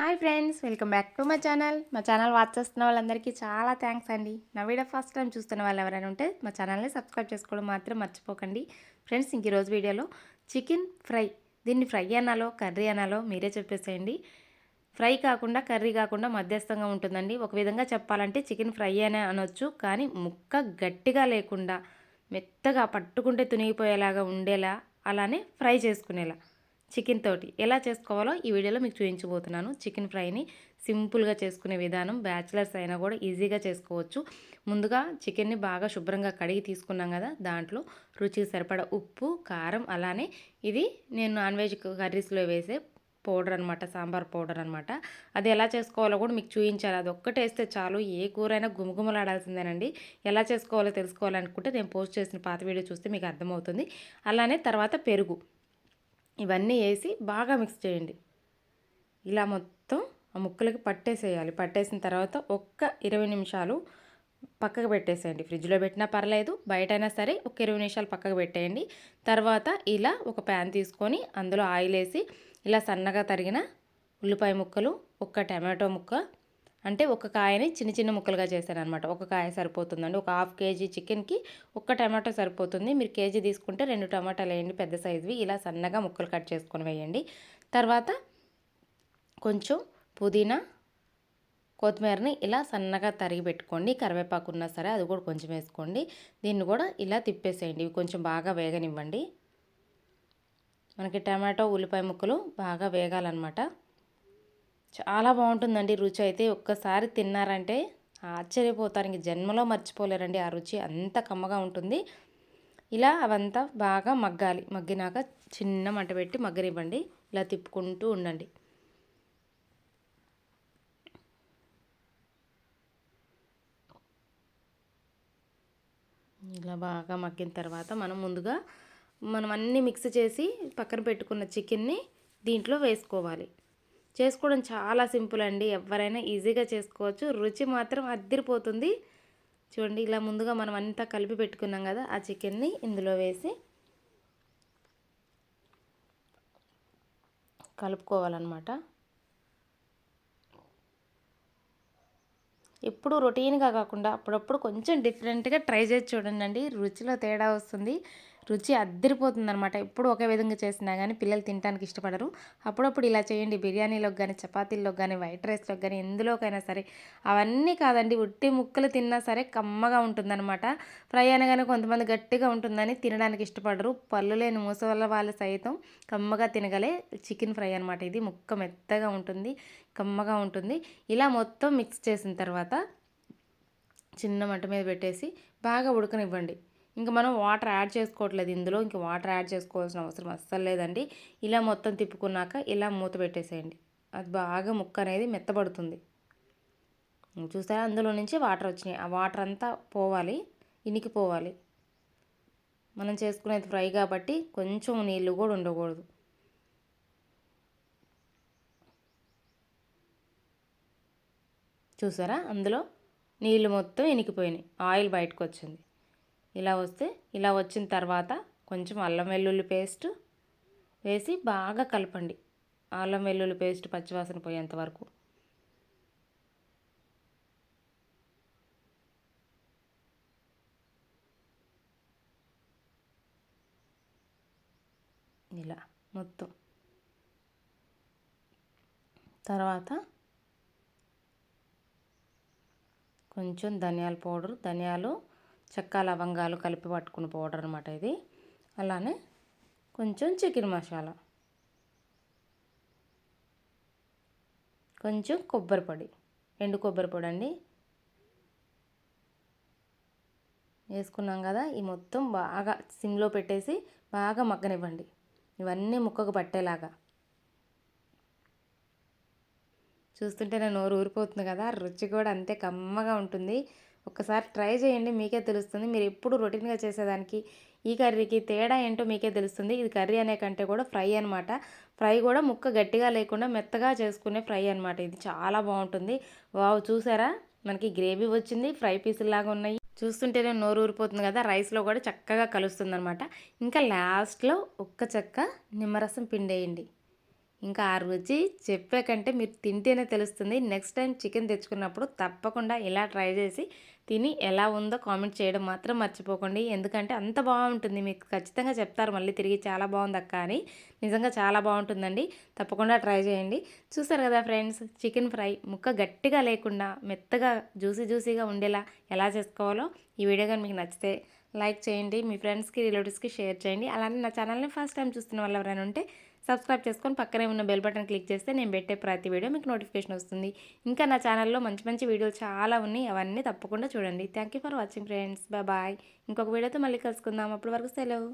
Hi friends welcome back to my channel. మా channel watch చేస్తున్న వాళ్ళందరికీ చాలా థ్యాంక్స్ అండి. నా వీడియో ఫస్ట్ టైం చూస్తున్న వాళ్ళు ఎవరైనా ఉంటే మా ఛానల్ని సబ్స్క్రైబ్ చేసుకోవడం మాత్రం మర్చిపోకండి. ఫ్రెండ్స్ ఇంక ఈరోజు వీడియోలో చికెన్ ఫ్రై దీన్ని ఫ్రై అనాలో కర్రీ అనాలో మీరే చెప్పేసేయండి. ఫ్రై కాకుండా కర్రీ కాకుండా మధ్యస్థంగా ఉంటుందండి. ఒక విధంగా చెప్పాలంటే చికెన్ ఫ్రై అనే అనొచ్చు కానీ ముక్క గట్టిగా లేకుండా మెత్తగా పట్టుకుంటే తునిగిపోయేలాగా ఉండేలా అలానే ఫ్రై చేసుకునేలా. చికెన్ తోటి ఎలా చేసుకోవాలో ఈ వీడియోలో మీకు చూపించబోతున్నాను. చికెన్ ఫ్రైని సింపుల్గా చేసుకునే విధానం బ్యాచిలర్స్ అయినా కూడా ఈజీగా చేసుకోవచ్చు. ముందుగా చికెన్ని బాగా శుభ్రంగా కడిగి తీసుకున్నాం కదా దాంట్లో రుచికి సరిపడ ఉప్పు కారం అలానే ఇది నేను నాన్ వెజ్ కర్రీస్లో వేసే పౌడర్ అనమాట సాంబార్ పౌడర్ అనమాట అది ఎలా చేసుకోవాలో కూడా మీకు చూపించాలి. అది ఒక్కటే వేస్తే చాలు ఏ కూరైనా గుమగుమలాడాల్సిందేనండి. ఎలా చేసుకోవాలో తెలుసుకోవాలనుకుంటే నేను పోస్ట్ చేసిన పాత వీడియో చూస్తే మీకు అర్థమవుతుంది. అలానే తర్వాత పెరుగు. ఇవన్నీ వేసి బాగా మిక్స్ చేయండి. ఇలా మొత్తం ఆ ముక్కలకి పట్టేసేయాలి. పట్టేసిన తర్వాత ఒక్క ఇరవై నిమిషాలు పక్కకు పెట్టేసేయండి. ఫ్రిడ్జ్లో పెట్టినా పర్లేదు బయట అయినా సరే ఒక ఇరవై నిమిషాలు పక్కకు పెట్టేయండి. తర్వాత ఇలా ఒక ప్యాన్ తీసుకొని అందులో ఆయిల్ వేసి ఇలా సన్నగా తరిగిన ఉల్లిపాయ ముక్కలు ఒక టమాటో ముక్క అంటే ఒక కాయని చిన్న చిన్న ముక్కలుగా చేశాను అనమాట ఒక కాయ సరిపోతుందండి. ఒక హాఫ్ కేజీ చికెన్కి ఒక్క టమాటో సరిపోతుంది. మీరు కేజీ తీసుకుంటే రెండు టమాటాలు వేయండి పెద్ద సైజువి. ఇలా సన్నగా ముక్కలు కట్ చేసుకొని వేయండి. తర్వాత కొంచెం పుదీనా కొత్తిమీరని ఇలా సన్నగా తరిగి పెట్టుకోండి. కరివేపాకు ఉన్నా సరే అది కూడా కొంచెం వేసుకోండి. దీన్ని కూడా ఇలా తిప్పేసేయండి. ఇవి కొంచెం బాగా వేగనివ్వండి. మనకి టమాటో ఉల్లిపాయ ముక్కలు బాగా వేగాలన్నమాట. చాలా బాగుంటుందండి రుచి. అయితే ఒక్కసారి తిన్నారంటే ఆశ్చర్యపోతారు. ఇంక జన్మలో మర్చిపోలేరండి ఆ రుచి. అంత కమ్మగా ఉంటుంది. ఇలా అవంతా బాగా మగ్గాలి. మగ్గినాక చిన్న మంట పెట్టి మగ్గనివ్వండి. ఇలా తిప్పుకుంటూ ఉండండి. ఇలా బాగా మగ్గిన తర్వాత మనం ముందుగా మనం అన్నీ మిక్స్ చేసి పక్కన పెట్టుకున్న చికెన్ని దీంట్లో వేసుకోవాలి. చేసుకోవడం చాలా సింపుల్ అండి. ఎవరైనా ఈజీగా చేసుకోవచ్చు. రుచి మాత్రం అద్దరిపోతుంది. చూడండి ఇలా ముందుగా మనం అంతా కలిపి పెట్టుకున్నాం కదా ఆ చికెన్ని ఇందులో వేసి కలుపుకోవాలన్నమాట. ఎప్పుడు రొటీన్గా కాకుండా అప్పుడప్పుడు కొంచెం డిఫరెంట్గా ట్రై చేసి చూడండి రుచిలో తేడా వస్తుంది. రుచి అద్దరిపోతుంది అనమాట ఎప్పుడు ఒకే విధంగా చేసినా కానీ పిల్లలు తినడానికి ఇష్టపడరు. అప్పుడప్పుడు ఇలా చేయండి. బిర్యానీలోకి కానీ చపాతీల్లోకి కానీ వైట్ రైస్లోకి కానీ ఎందులోకైనా సరే అవన్నీ కాదండి. ఉట్టి ముక్కలు తిన్నా సరే కమ్మగా ఉంటుందన్నమాట. ఫ్రై అనగానే కొంతమంది గట్టిగా ఉంటుందని తినడానికి ఇష్టపడరు. పళ్ళు లేని మూసవల్ల వాళ్ళు సైతం కమ్మగా తినగలే చికెన్ ఫ్రై అనమాట ఇది ముక్క మెత్తగా ఉంటుంది కమ్మగా ఉంటుంది. ఇలా మొత్తం మిక్స్ చేసిన తర్వాత చిన్న మంట మీద పెట్టేసి బాగా ఉడకనివ్వండి. ఇంకా మనం వాటర్ యాడ్ చేసుకోవట్లేదు ఇందులో ఇంకా వాటర్ యాడ్ చేసుకోవాల్సిన అవసరం అస్సలు లేదండి. ఇలా మొత్తం తిప్పుకున్నాక ఇలా మూత పెట్టేసేయండి. అది బాగా ముక్క అనేది మెత్తబడుతుంది. చూసారా అందులో నుంచి వాటర్ వచ్చినాయి. ఆ వాటర్ అంతా పోవాలి ఇనికిపోవాలి. మనం చేసుకునేది ఫ్రై కాబట్టి కొంచెం నీళ్ళు కూడా ఉండకూడదు. చూసారా అందులో నీళ్ళు మొత్తం ఇనికిపోయినాయి. ఆయిల్ బయటకు వచ్చింది. ఇలా వస్తే ఇలా వచ్చిన తర్వాత కొంచెం అల్లం వెల్లుల్లి పేస్ట్ వేసి బాగా కలపండి. అల్లం వెల్లుల్లి పేస్ట్ పచ్చివాసన పోయేంత వరకు. ఇలా మొత్తం. తర్వాత కొంచెం ధనియాల పౌడర్ ధనియాలు చెక్క లవంగాలు కలిపి పట్టుకున్న పౌడర్ అనమాట ఇది. అలానే కొంచెం చికెన్ మసాలా. కొంచెం కొబ్బరి పొడి. ఎండు కొబ్బరి పొడి అండి. వేసుకున్నాం కదా ఈ మొత్తం బాగా సిమ్లో పెట్టేసి బాగా మగ్గనివ్వండి. ఇవన్నీ ముక్కకు పట్టేలాగా. చూస్తుంటే నేను నోరు ఊరిపోతుంది కదా రుచి కూడా అంతే కమ్మగా ఉంటుంది. ఒక్కసారి ట్రై చేయండి మీకే తెలుస్తుంది. మీరు ఎప్పుడు రొటీన్గా చేసేదానికి ఈ కర్రీకి తేడా ఏంటో మీకే తెలుస్తుంది. ఇది కర్రీ అనే కంటే కూడా ఫ్రై అనమాట ఫ్రై కూడా ముక్క గట్టిగా లేకుండా మెత్తగా చేసుకునే ఫ్రై అనమాట ఇది చాలా బాగుంటుంది. వావ్ చూసారా? మనకి గ్రేవీ వచ్చింది ఫ్రై పీసులాగా ఉన్నాయి. చూస్తుంటేనే నోరు ఊరిపోతుంది కదా? రైస్లో కూడా చక్కగా కలుస్తుంది అనమాట ఇంకా లాస్ట్లో ఒక్క చెక్క నిమ్మరసం పిండేయండి. ఇంకా ఆ రుచి చెప్పే కంటే మీరు తింటేనే తెలుస్తుంది. నెక్స్ట్ టైం చికెన్ తెచ్చుకున్నప్పుడు తప్పకుండా ఇలా ట్రై చేసి తిని ఎలా ఉందో కామెంట్ చేయడం మాత్రం మర్చిపోకండి. ఎందుకంటే అంత బాగుంటుంది. మీకు ఖచ్చితంగా చెప్తారు మళ్ళీ తిరిగి చాలా బాగుంది అక్క అని. నిజంగా చాలా బాగుంటుందండి. తప్పకుండా ట్రై చేయండి. చూసారు కదా ఫ్రెండ్స్ చికెన్ ఫ్రై ముక్క గట్టిగా లేకుండా మెత్తగా జ్యూసీ జ్యూసీగా ఉండేలా ఎలా చేసుకోవాలో ఈ వీడియో కానీ మీకు నచ్చితే లైక్ చేయండి. మీ ఫ్రెండ్స్కి రిలేటివ్స్కి షేర్ చేయండి. అలానే నా ఛానల్ని ఫస్ట్ టైం చూస్తున్న వాళ్ళు ఎవరైనా ఉంటే సబ్స్క్రైబ్ చేసుకొని పక్కనే ఉన్న బెల్ బటన్ క్లిక్ చేస్తే నేను పెట్టే ప్రతి వీడియో మీకు నోటిఫికేషన్ వస్తుంది. ఇంకా నా ఛానల్లో మంచి మంచి వీడియోలు చాలా ఉన్నాయి. అవన్నీ తప్పకుండా చూడండి. Thank you for watching friends bye ఇంకొక వీడియోతో మళ్ళీ కలుసుకుందాం. అప్పటి వరకు సెలవు.